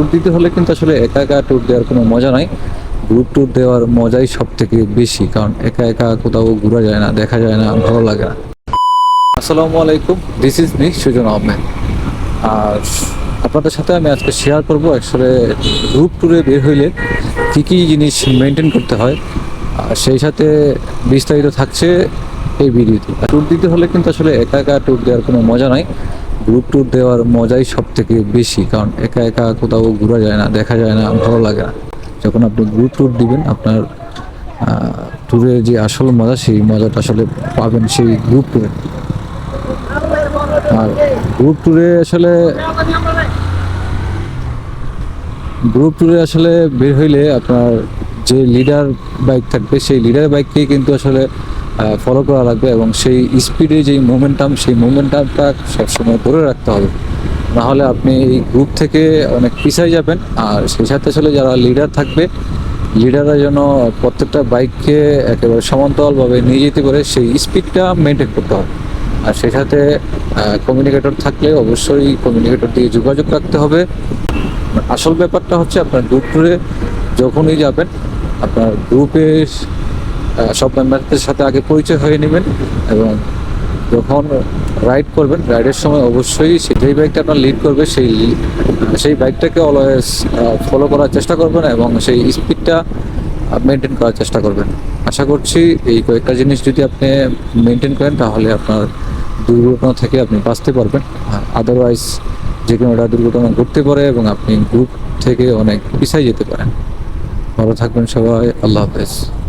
Tour দিতে হলে কিন্তু আসলে একা একা ট্যুর দেওয়ার কোনো মজা নাই গ্রুপ ট্যুর দেওয়ার মজাই সব থেকে বেশি, কারণ একা একা কোথাও ঘোরা যায় না, দেখা যায় না, ভালো লাগে না। আসসালামু আলাইকুম this is me Sujan Ahmed. আর আপনাদের সাথে আমি আজকে শেয়ার করব আসলে গ্রুপ ট্যুরে বের হইলে কী কী জিনিস মেনটেন করতে হয়, আর সেই সাথে বিস্তারিত থাকছে এই ভিডিওতে ট্যুর দিতে হলে কিন্তু আসলে একা একা ট্যুর দেওয়ার কোনো মজা নাই গ্রুপ ট্যুর দেওয়ার মজাই সব থেকে বেশি, কারণ একা একা কোথাও ঘোরা যায় না, দেখা যায় না, ভালো লাগে না। যখন আপনি গ্রুপ ট্যুর দিবেন, আপনার ট্যুরের যে আসল মজা, সেই মজাটা আসলে পাবেন সেই গ্রুপ ট্যুরে আর গ্রুপ ট্যুরে আসলে গ্রুপ ট্যুরে আসলে বের হইলে আপনার যে লিডার বাইক থাকবে, সেই লিডার বাইককেই কিন্তু আসলে ফলো করা লাগবে এবং সেই স্পিডে যেই মোমেন্টাম সেই মোমেন্টামটা সবসময় ধরে রাখতে হবে। নাহলে আপনি এই গ্রুপ থেকে অনেক পিছাই যাবেন আর সেই সাথে আসলে যারা লিডার থাকবে লিডাররা যেন প্রত্যেকটা বাইককে একেবারে সমান্তরালভাবে নিয়ে যেতে পারে সেই স্পিডটা মেনটেন করতে হবে। আর সেই সাথে কমিউনিকেটর থাকলে অবশ্যই কমিউনিকেটর দিয়ে যোগাযোগ রাখতে হবে। আসল ব্যাপারটা হচ্ছে আপনার গ্রুপ ট্যুরে যখনই যাবেন, আপনার গ্রুপের সব মেম্বারদের সাথে আগে পরিচয় হয়ে নেবেন এবং যখন রাইড করবেন রাইডের সময় অবশ্যই সে- যেই বাইকটা আপনার লিড করবে। সেই সেই বাইকটাকে অলওয়েজ ফলো করার চেষ্টা করবেন এবং সেই স্পিডটা মেনটেন করার চেষ্টা করবেন। আশা করছি এই কয়েকটা জিনিস যদি আপনি মেনটেন করেন, তাহলে আপনার দুর্ঘটনা থেকে আপনি বাঁচতে পারবেন। আদারওয়াইজ যে কোনো একটা দুর্ঘটনা ঘটতে পারে এবং আপনি গ্রুপ থেকে অনেক পিছাই যেতে পারেন। ভালো থাকবেন সবাই, আল্লাহ হাফেজ।